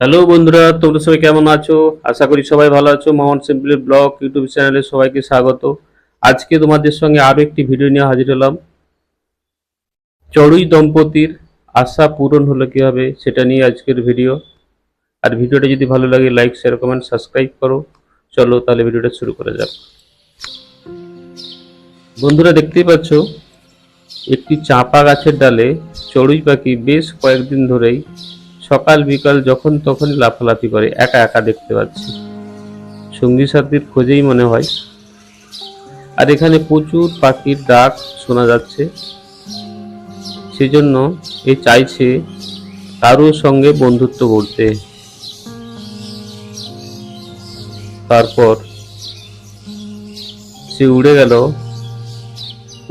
Hello বন্ধুরা, তোমরা সবাই কেমন আছো? আশা করি সবাই ভালো আছো। মোহন সিম্পলি ব্লগ ইউটিউব চ্যানেলে সবাইকে স্বাগত। আজকে তোমাদের সঙ্গে আরও একটি ভিডিও নিয়ে হাজির হলাম। চড়ুই দম্পতির আশা পূরণ হলো কীভাবে সেটা নিয়ে আজকের ভিডিও। আর ভিডিওটা যদি ভালো লাগে লাইক শেয়ার কমেন্ট সাবস্ক্রাইব করো। চলো তাহলে ভিডিওটা শুরু করা যাক। বন্ধুরা, দেখতেই পাচ্ছ, একটি চাঁপা গাছের ডালে চড়ুই পাখি বেশ কয়েকদিন ধরেই সকাল বিকাল যখন তখন লাফালাফি করে, একা একা দেখতে পাচ্ছি। সঙ্গী সাথীর খোঁজেই মনে হয়। আর এখানে প্রচুর পাখির ডাক শোনা যাচ্ছে। সেজন্য এ চাইছে কারোর সঙ্গে বন্ধুত্ব করতে তারপর সে উড়ে গেল।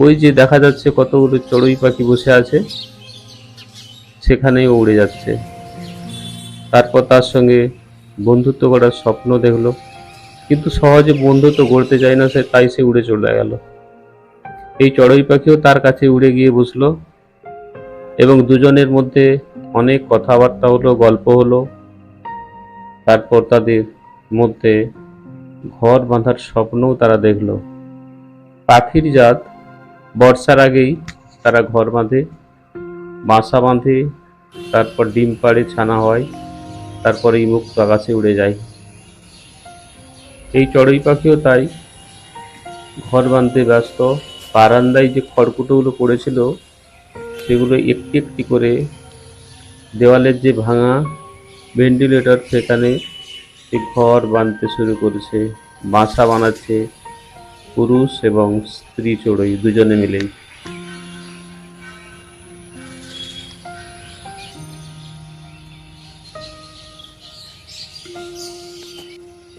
ওই যে দেখা যাচ্ছে কতগুলো চড়ুই পাখি বসে আছে, সেখানেই উড়ে যাচ্ছে। তারপর তার সঙ্গে বন্ধুত্ব করার স্বপ্ন দেখল। কিন্তু সহজে বন্ধুত্ব করতে চায় না সে, তাই সে উড়ে চলে গেল। এই চড়ুই পাখিও তার কাছে উড়ে গিয়ে বসল এবং দুজনের মধ্যে অনেক কথাবার্তা হলো, গল্প হলো। তারপর তাদের মধ্যে ঘর বাঁধার স্বপ্নও তারা দেখল। পাখির জাত বর্ষার আগেই তারা ঘর বাঁধে, বাসা বাঁধে, তারপর ডিম পাড়ে ছানা হয়। তারপরে এই মুক্ত আকাশে উড়ে যায়। এই চড়ুই পাখিও তাই। ঘর বাঁধতে ব্যস্ত। বারান্দায় যে খড়কুটোগুলো পড়েছিল, সেগুলো একটি একটি করে দেওয়ালের যে ভাঙা ভেন্টিলেটর, সেখানে সে ঘর বাঁধতে শুরু করেছে। বাসা বানাচ্ছে পুরুষ এবং স্ত্রী চড়ুই দুজনে মিলেই।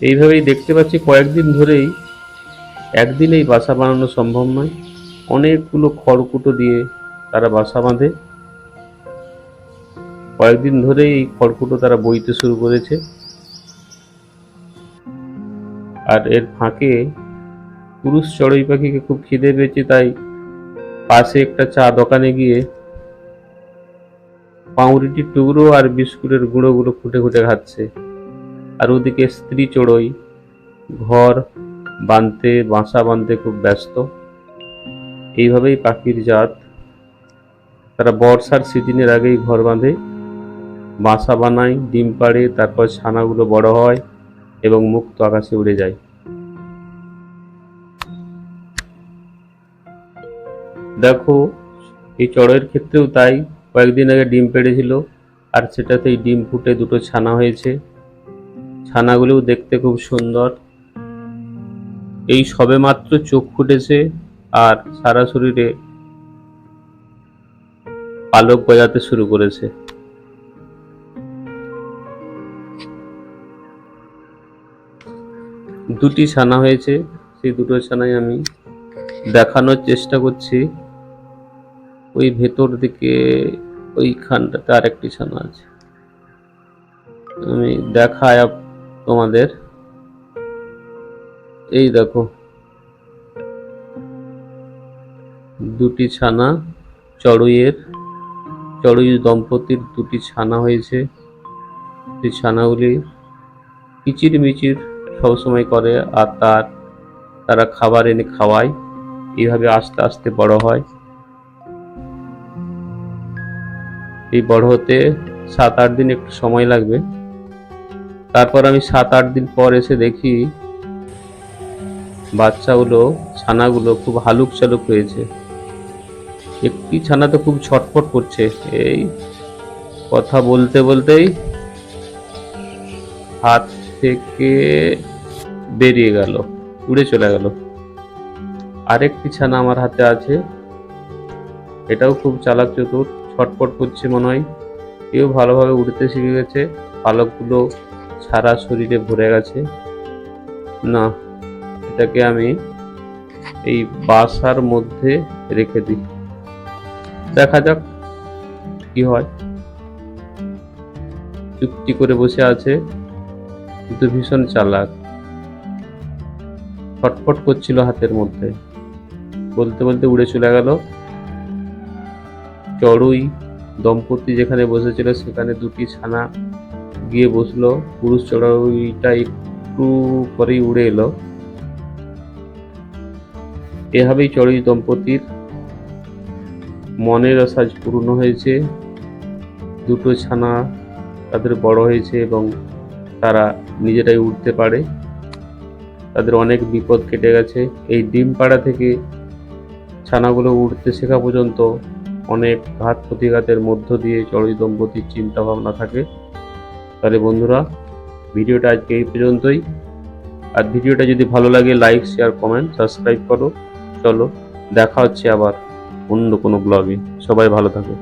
এইভাবেই দেখতে পাচ্ছি কয়েকদিন ধরেই একদিনেই বাসা বানানো সম্ভব নয়। অনেকগুলো খড়কুটো দিয়ে তারা বাসা বাঁধে। কয়েকদিন ধরেই এই খড়কুটো তারা বইতে শুরু করেছে। আর এর ফাঁকে পুরুষ চড়ুই পাখিকে খুব খিদে পেয়েছে, তাই পাশে একটা চা দোকানে গিয়ে পাউরুটির টুকরো আর বিস্কুটের গুঁড়োগুলো খুঁটে খুঁটে খাচ্ছে। আর ওদিকে স্ত্রী চড়ুই, ঘর বাঁধতে, বাসা বাঁধতে খুব ব্যস্ত। এইভাবেই পাখির জাত। তারা বর্ষার সিজনের আগেই ঘর বাঁধে, বাসা বানায়, ডিম পাড়ে, তারপর ছানাগুলো বড় হয় এবং মুক্ত আকাশে উড়ে যায়। দেখো, এই চড়ের ক্ষেত্রেও তাই। কয়েকদিন আগে ডিম পেড়েছিল, আর সেটাতেই ডিম ফুটে দুটো ছানা হয়েছে। ছানাগুলোও দেখতে খুব সুন্দর। এই সবেমাত্র চোখ ফুটেছে আর সারা শরীরে পালক গজাতে শুরু করেছে। দুটি ছানা হয়েছে, সেই দুটো ছানাই আমি দেখানোর চেষ্টা করছি। ওই ভেতর দিকে ওইখানটাতে আরেকটি ছানা আছে। আমি দেখায় তোমাদের। এই দেখো। দুটি ছানা, চড়ুইয়ের, চড়ুই দম্পতির দুটি ছানা হয়েছে। সেই ছানাগুলি কিচির মিচির সবসময় করে আর তার, তারা খাবার এনে খাওয়ায়। এইভাবে আস্তে আস্তে বড় হয়। এই বড় হতে সাত আট দিন একটু সময় লাগবে। তারপর আমি সাত, আট দিন পর এসে দেখি বাচ্চাগুলো, ছানাগুলো খুব হালুক চালুক হয়েছে। একটি ছানা তো খুব ছটফট করছে। এই কথা বলতে বলতেই হাত থেকে বেরিয়ে গেল, উড়ে চলে গেল। আরেকটি ছানা আমার হাতে আছে। এটাও খুব চালাক চতুর, ছটফট করছে মনে হয়। এও ভালোভাবে উড়তে শিখে গেছে। পালকগুলো সারা শরীরে ভরে গেছে। না, এটাকে আমি এই বাসার মধ্যে রেখে দিই। দেখা যাক কি হয়। চুক্তি করে বসে আছে, কিন্তু ভীষণ চালাক। ফটফট করছিল হাতের মধ্যে। বলতে বলতে উড়ে চলে গেল। চড়ুই, দম্পতি যেখানে বসেছিল, সেখানে দুটি ছানা গিয়ে বসল। পুরুষ চড়াইটা একটু পরেই উড়ে এলো। এভাবেই চড়ুই দম্পতির মনের আশা পূর্ণ হয়েছে। দুটো ছানা তাদের বড় হয়েছে এবং তারা নিজেরাই উঠতে পারে। তাদের অনেক বিপদ কেটে গেছে। এই ডিম পাড়া থেকে ছানাগুলো উঠতে শেখা পর্যন্ত অনেক ঘাত প্রতিঘাতের মধ্য দিয়ে চড়ুই দম্পতির চিন্তা ভাবনা থাকে। তাহলে বন্ধুরা, ভিডিওটা আজকে এই পর্যন্তই। আর ভিডিওটা যদি ভালো লাগে লাইক শেয়ার কমেন্ট সাবস্ক্রাইব করো। চলো, দেখা হচ্ছে আবার অন্য কোনো ব্লগে সবাই ভালো থাকো।